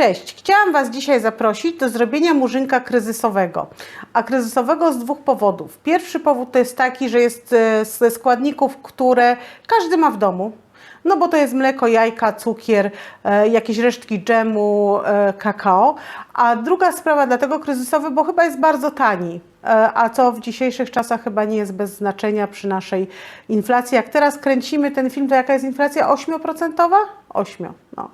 Cześć, chciałam Was dzisiaj zaprosić do zrobienia murzynka kryzysowego. A kryzysowego z dwóch powodów. Pierwszy powód to jest taki, że jest e, ze składników, które każdy ma w domu. No bo to jest mleko, jajka, cukier, e, jakieś resztki dżemu, e, kakao. A druga sprawa dlatego kryzysowy, bo chyba jest bardzo tani. A co w dzisiejszych czasach chyba nie jest bez znaczenia przy naszej inflacji. Jak teraz kręcimy ten film, to jaka jest inflacja? 8%? 8, no.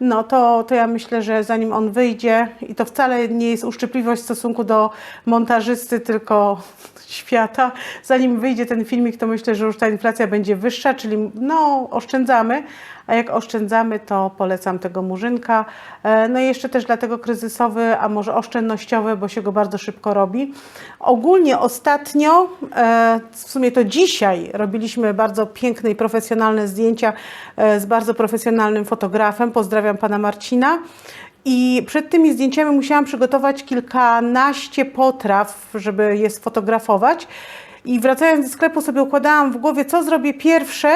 No to, to ja myślę, że zanim on wyjdzie, i to wcale nie jest uszczypliwość w stosunku do montażysty, tylko świata, zanim wyjdzie ten filmik, to myślę, że już ta inflacja będzie wyższa, czyli no oszczędzamy, a jak oszczędzamy, to polecam tego murzynka. E, No i jeszcze też dlatego kryzysowy, a może oszczędnościowy, bo się go bardzo szybko robi. Ogólnie ostatnio, e, w sumie to dzisiaj, robiliśmy bardzo piękne i profesjonalne zdjęcia e, z bardzo profesjonalnym fotografem. Pozdrawiam pana Marcina. I przed tymi zdjęciami musiałam przygotować kilkanaście potraw, żeby je sfotografować. I wracając do sklepu sobie układałam w głowie, co zrobię pierwsze.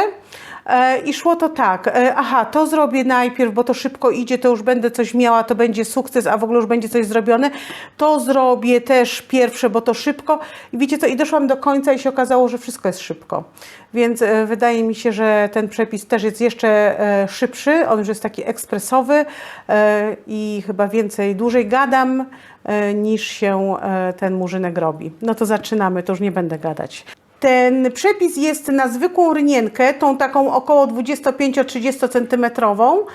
E, I szło to tak, e, aha, to zrobię najpierw, bo to szybko idzie, to już będę coś miała, to będzie sukces, a w ogóle już będzie coś zrobione. To zrobię też pierwsze, bo to szybko. I wiecie co, i doszłam do końca i się okazało, że wszystko jest szybko. Więc e, wydaje mi się, że ten przepis też jest jeszcze szybszy, on już jest taki ekspresowy i chyba więcej, dłużej gadam niż się ten murzynek robi. No to zaczynamy, to już nie będę gadać. Ten przepis jest na zwykłą rynienkę, tą taką około 25-30 centymetrową.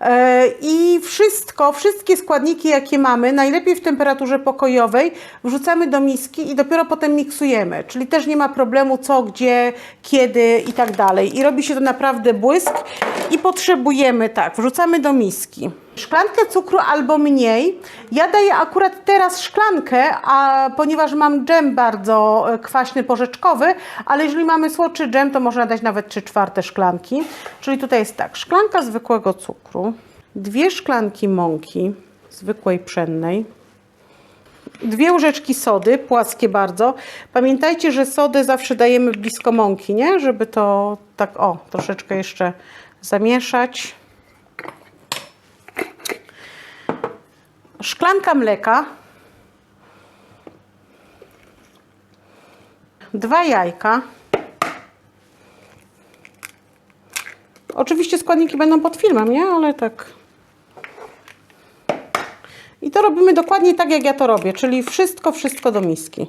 E, I wszystko, wszystkie składniki, jakie mamy, najlepiej w temperaturze pokojowej, wrzucamy do miski i dopiero potem miksujemy. Czyli też nie ma problemu co, gdzie, kiedy i tak dalej. I robi się to naprawdę błysk. I potrzebujemy tak, wrzucamy do miski szklankę cukru albo mniej. Ja daję akurat teraz szklankę, a ponieważ mam dżem bardzo e, kwaśny, porzeczkowy, ale jeżeli mamy słodszy dżem, to można dać nawet 3 czwarte szklanki. Czyli tutaj jest tak, szklanka zwykłego cukru, dwie szklanki mąki zwykłej pszennej, dwie łyżeczki sody, płaskie bardzo. Pamiętajcie, że sodę zawsze dajemy blisko mąki, nie? Żeby to tak, o, troszeczkę jeszcze zamieszać. Szklanka mleka, dwa jajka. Oczywiście składniki będą pod filmem, nie? Ale tak. I to robimy dokładnie tak, jak ja to robię, czyli wszystko, wszystko do miski.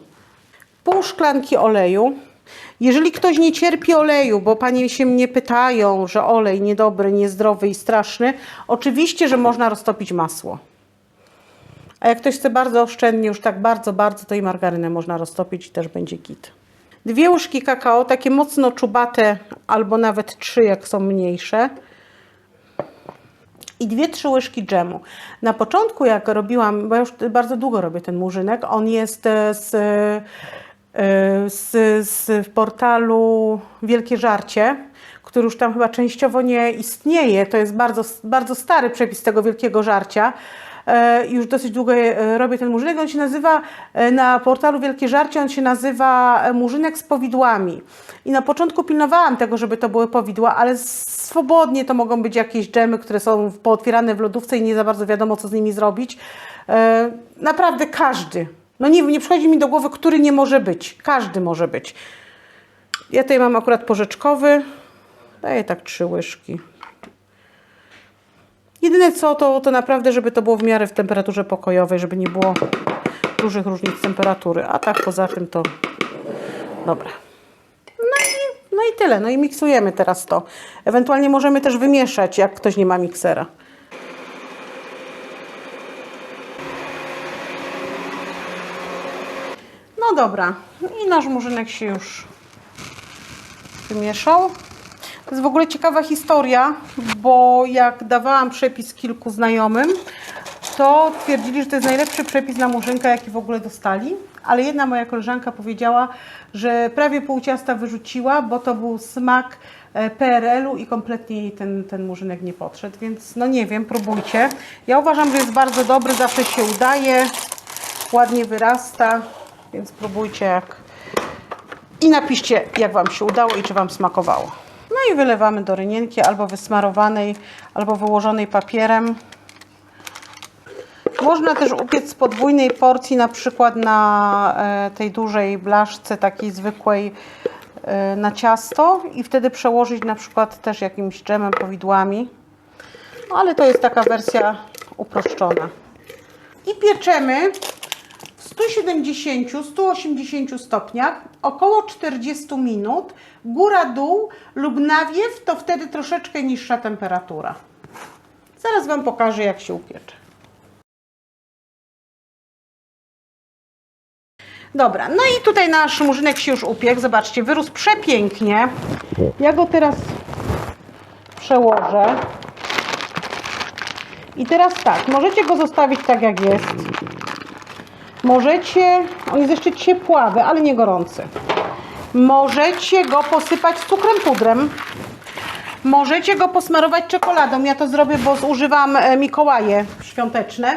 Pół szklanki oleju. Jeżeli ktoś nie cierpi oleju, bo panie się mnie pytają, że olej niedobry, niezdrowy i straszny, oczywiście, że można roztopić masło. A jak ktoś chce bardzo oszczędnie, już tak bardzo, bardzo, to i margarynę można roztopić i też będzie git. Dwie łyżki kakao, takie mocno czubate, albo nawet trzy, jak są mniejsze. I dwie, trzy łyżki dżemu. Na początku, jak robiłam, bo ja już bardzo długo robię ten murzynek, on jest e, z, e, z, z portalu Wielkie Żarcie, który już tam chyba częściowo nie istnieje. To jest bardzo, bardzo stary przepis tego Wielkiego Żarcia już dosyć długo e, robię ten murzynek. On się nazywa e, na portalu Wielkie Żarcie, on się nazywa e, murzynek z powidłami. I na początku pilnowałam tego, żeby to były powidła, ale swobodnie to mogą być jakieś dżemy, które są pootwierane w lodówce i nie za bardzo wiadomo, co z nimi zrobić. E, Naprawdę każdy. No nie, nie przychodzi mi do głowy, który nie może być. Każdy może być. Ja tutaj mam akurat porzeczkowy. Daję tak trzy łyżki. Jedyne co, to, to naprawdę, żeby to było w miarę w temperaturze pokojowej, żeby nie było dużych różnic temperatury. A tak poza tym to dobra. No i, no i tyle. No i miksujemy teraz to. Ewentualnie możemy też wymieszać, jak ktoś nie ma miksera. No dobra. I nasz murzynek się już wymieszał. To jest w ogóle ciekawa historia, bo jak dawałam przepis kilku znajomym, to twierdzili, że to jest najlepszy przepis na murzynka, jaki w ogóle dostali. Ale jedna moja koleżanka powiedziała, że prawie pół ciasta wyrzuciła, bo to był smak e, PRL-u i kompletnie jej ten, ten murzynek nie podszedł. Więc no nie wiem, próbujcie. Ja uważam, że jest bardzo dobry, zawsze się udaje, ładnie wyrasta, więc próbujcie jak... I napiszcie, jak Wam się udało i czy Wam smakowało. No i wylewamy do rynienki albo wysmarowanej, albo wyłożonej papierem. Można też upiec z podwójnej porcji, na przykład na e, tej dużej blaszce, takiej zwykłej, e, na ciasto i wtedy przełożyć na przykład też jakimś dżemem, powidłami. Ale to jest taka wersja uproszczona. I pieczemy 170-180 stopniach około 40 minut, góra-dół lub nawiew, to wtedy troszeczkę niższa temperatura. Zaraz Wam pokażę, jak się upiecze. Dobra, no i tutaj nasz murzynek się już upiekł. Zobaczcie, wyrósł przepięknie. Ja go teraz przełożę. I teraz tak, możecie go zostawić tak jak jest. Możecie, on jest jeszcze ciepławy, ale nie gorący. Możecie go posypać cukrem pudrem. Możecie go posmarować czekoladą. Ja to zrobię, bo zużywam e, Mikołaje świąteczne.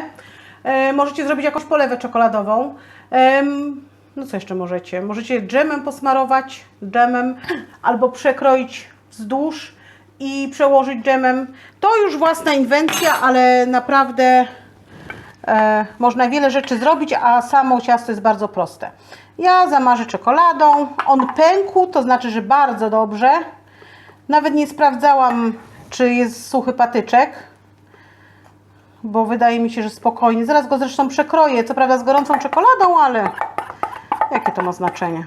E, możecie zrobić jakąś polewę czekoladową. No co jeszcze możecie? Możecie dżemem posmarować, dżemem, albo przekroić wzdłuż i przełożyć dżemem. To już własna inwencja, ale naprawdę można wiele rzeczy zrobić, a samo ciasto jest bardzo proste. Ja zamarzę czekoladą. On pękł, to znaczy, że bardzo dobrze. Nawet nie sprawdzałam, czy jest suchy patyczek, bo wydaje mi się, że spokojnie. Zaraz go zresztą przekroję, co prawda z gorącą czekoladą, ale jakie to ma znaczenie?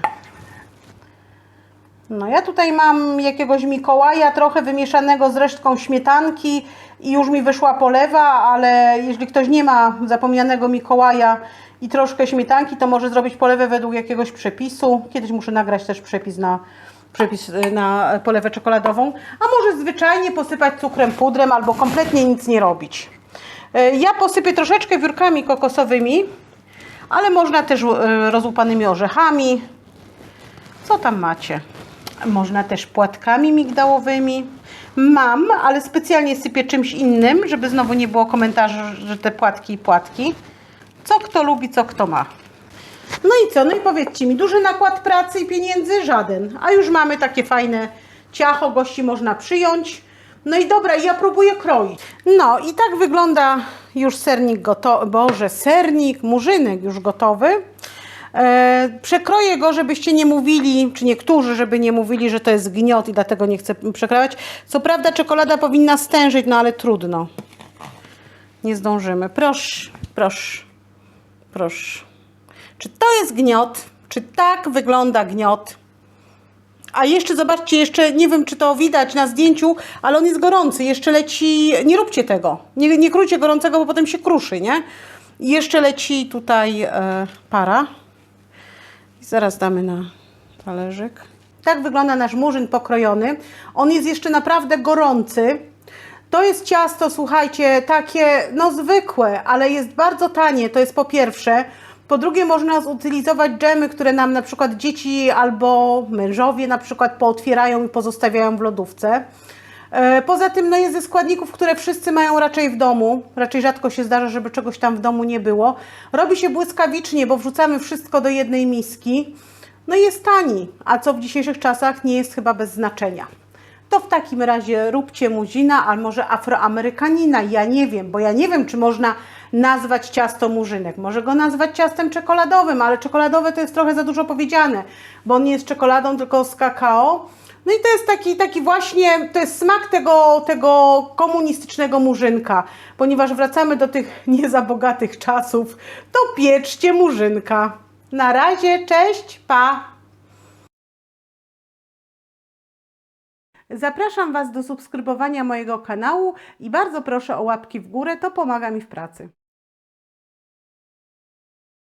No ja tutaj mam jakiegoś Mikołaja, trochę wymieszanego z resztką śmietanki i już mi wyszła polewa, ale jeśli ktoś nie ma zapomnianego Mikołaja i troszkę śmietanki, to może zrobić polewę według jakiegoś przepisu. Kiedyś muszę nagrać też przepis na, przepis y, na polewę czekoladową, a może zwyczajnie posypać cukrem pudrem albo kompletnie nic nie robić. Y, Ja posypię troszeczkę wiórkami kokosowymi, ale można też y, rozłupanymi orzechami, co tam macie? Można też płatkami migdałowymi. Mam, ale specjalnie sypię czymś innym, żeby znowu nie było komentarzy, że te płatki i płatki. Co kto lubi, co kto ma. No i co? No i powiedzcie mi, duży nakład pracy i pieniędzy? Żaden. A już mamy takie fajne ciacho, gości można przyjąć. No i dobra, ja próbuję kroić. No i tak wygląda już sernik gotowy. Boże, sernik, murzynek już gotowy. E, przekroję go, żebyście nie mówili, czy niektórzy, żeby nie mówili, że to jest gniot i dlatego nie chcę przekrawać. Co prawda czekolada powinna stężyć, no ale trudno. Nie zdążymy. Proszę, proszę, proszę. Czy to jest gniot? Czy tak wygląda gniot? A jeszcze zobaczcie, jeszcze nie wiem, czy to widać na zdjęciu, ale on jest gorący. Jeszcze leci. Nie róbcie tego. Nie, nie krójcie gorącego, bo potem się kruszy, nie? Jeszcze leci tutaj e, para. Zaraz damy na talerzyk. Tak wygląda nasz murzyn pokrojony. On jest jeszcze naprawdę gorący. To jest ciasto, słuchajcie, takie no zwykłe, ale jest bardzo tanie. To jest po pierwsze. Po drugie, można zutylizować dżemy, które nam na przykład dzieci albo mężowie na przykład pootwierają i pozostawiają w lodówce. E, Poza tym no jest ze składników, które wszyscy mają raczej w domu. Raczej rzadko się zdarza, żeby czegoś tam w domu nie było. Robi się błyskawicznie, bo wrzucamy wszystko do jednej miski. No i jest tani, a co w dzisiejszych czasach nie jest chyba bez znaczenia. To w takim razie róbcie muzina, a może afroamerykanina. Ja nie wiem, bo ja nie wiem, czy można nazwać ciasto murzynek. Może go nazwać ciastem czekoladowym, ale czekoladowe to jest trochę za dużo powiedziane, bo on nie jest czekoladą, tylko z kakao. No i to jest taki, taki właśnie, to jest smak tego, tego komunistycznego murzynka. Ponieważ wracamy do tych nie za bogatych czasów, to pieczcie murzynka. Na razie, cześć, pa! Zapraszam Was do subskrybowania mojego kanału i bardzo proszę o łapki w górę, to pomaga mi w pracy.